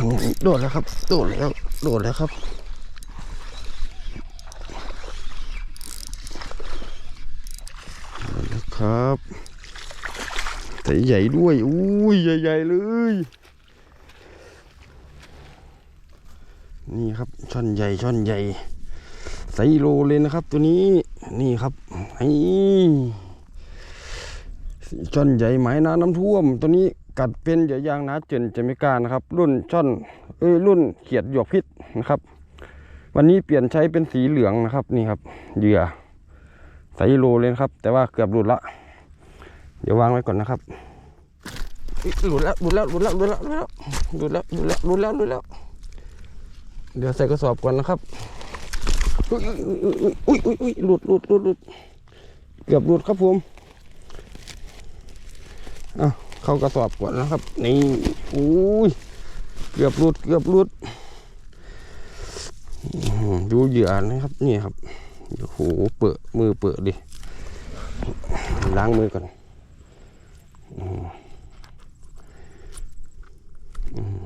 ยังโดดแล้วครับ โดดแล้ว โดดแล้วครับโดดแล้วครับใส่ใหญ่ด้วย อุ้ยใหญ่ ๆ เลย นี่ครับช่อนใหญ่ช่อนใหญ่ไซโลเลยนะครับ ตัวนี้นี่ครับนี่ช่อนใหญ่หมายน้ำน้ำท่วมตัวนี้ กัดเป็นเยื่อยางนาเจนเจมิกานะครับ รุ่นช่อนเอ้ยรุ่นเขียดหยวกพิษนะครับ วันนี้เปลี่ยนใช้เป็นสีเหลืองนะครับนี่ครับเหยื่อไซโลเลยนครับ แต่ว่าเกือบหลุดละ เดี๋ยววางไว้ก่อนนะครับหลุดแล้วหลุดแล้วหลุดแล้วหลุดแล้วหลุดแล้วหลุดแล้วหลุดแล้วหลุดแล้ว เดี๋ยวใส่กระสอบก่อนนะครับอุ้ยอุ้ยอุ้ยอุ้ยหลุดหลุดหลุดหลุดเกือบหลุดครับผมอะ เข้ากระสอบก่อนนะครับ นี่อุ้ยเกือบหลุดเกือบหลุดดูเหยื่อนะครับ นี่ครับโอ้โหเปิดมือเปิดดิล้างมือก่อนอืมอืม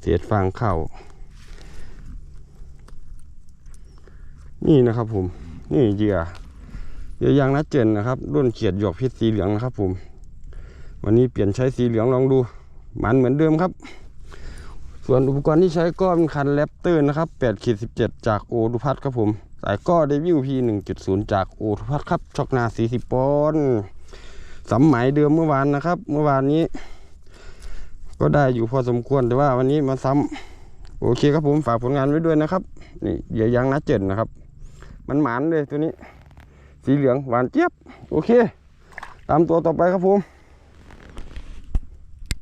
เศษฟางเข้า นี่นะครับผม นี่เหยื่อเหยื่อยางนัดเจนนะครับ รุ่นเขียดหยวกพิษสีเหลืองนะครับผม วันนี้เปลี่ยนใช้สีเหลืองลองดูหมันเหมือนเดิมครับ ส่วนอุปกรณ์ที่ใช้ก็เป็นคันแรปเตอร์นะครับ8ขีด17 จากโอดุพัทครับผม สายก็เดวิลพี1.0 จากโอดุพัทครับช็อกนา40ปอนด์สำหมายเดิมเมื่อวานนะครับ เมื่อวานนี้ ก็ได้อยู่พอสมควรแต่ว่าวันนี้มาซ้ำโอเคครับผมฝากผลงานไว้ด้วยนะครับ นี่เหยื่อยางนัดเจนนะครับ มันหมานเลยตัวนี้ สีเหลืองหวานเจี๊ยบ โอเค ตามตัวต่อไปครับผม